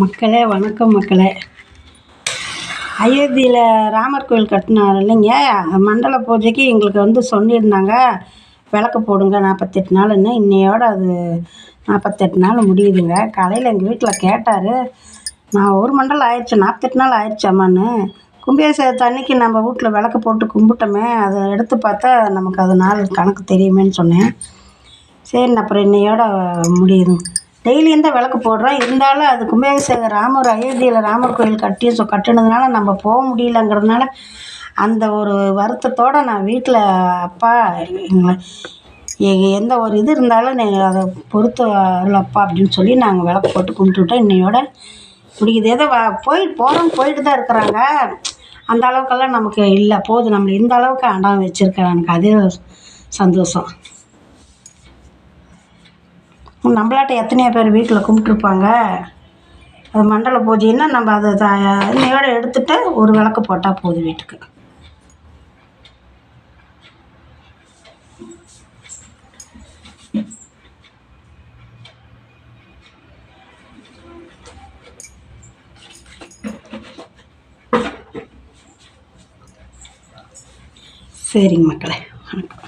மக்களே வணக்கம் மக்களே. அயோத்தியில் ராமர் கோயில் கட்டினார் இல்லைங்க. மண்டல பூஜைக்கு எங்களுக்கு வந்து சொல்லியிருந்தாங்க விளக்கு போடுங்க நாற்பத்தெட்டு நாள்னு இன்னையோட அது நாற்பத்தெட்டு நாள் முடியுதுங்க. காலையில் எங்கள் வீட்டில் கேட்டார் நான் ஒரு மண்டலம் ஆயிடுச்சு நாற்பத்தெட்டு நாள் ஆயிடுச்சாமான்னு. கும்பாபிஷேகத்து அன்னைக்கு நம்ம வீட்டில் விளக்கு போட்டு கும்பிட்டோமே அதை எடுத்து பார்த்தா நமக்கு அது நாள் கணக்கு தெரியுமேன்னு சொன்னேன். சரி அப்புறம் இன்னையோட முடியுது. டெய்லியும் தான் விளக்கு போடுறோம் இருந்தாலும் அது கும்பாபிஷேகம் ராமர் அயோத்தியில் ராமர் கோயில் கட்டி ஸோ கட்டினதுனால நம்ம போக முடியலங்கிறதுனால அந்த ஒரு வருத்தத்தோடு நான் வீட்டில் அப்பா எங்களை எந்த ஒரு இது இருந்தாலும் நீங்கள் அதை பொறுத்து அருளப்பா அப்படின்னு சொல்லி நாங்கள் விளக்கு போட்டு கும்பிட்டுட்டோம் இன்னையோட முடியுது. ஏதோ வ- போயிட்டு போகிறவங்க போயிட்டு தான் இருக்கிறாங்க. அந்த அளவுக்கெல்லாம் நமக்கு இல்லை. போதும் நம்மளை இந்த அளவுக்கு அண்டாமல் வச்சுருக்கான் எனக்கு அதே சந்தோஷம். நம்மளாட்ட எத்தனையோ பேர் வீட்டில் கும்பிட்ருப்பாங்க அது மண்டல பூஜைன்னா நம்ம அதை த இன்னையோட எடுத்துட்டு ஒரு விளக்கு போட்டால் போதும் வீட்டுக்கு. சரிங்க மக்களே வணக்கம்.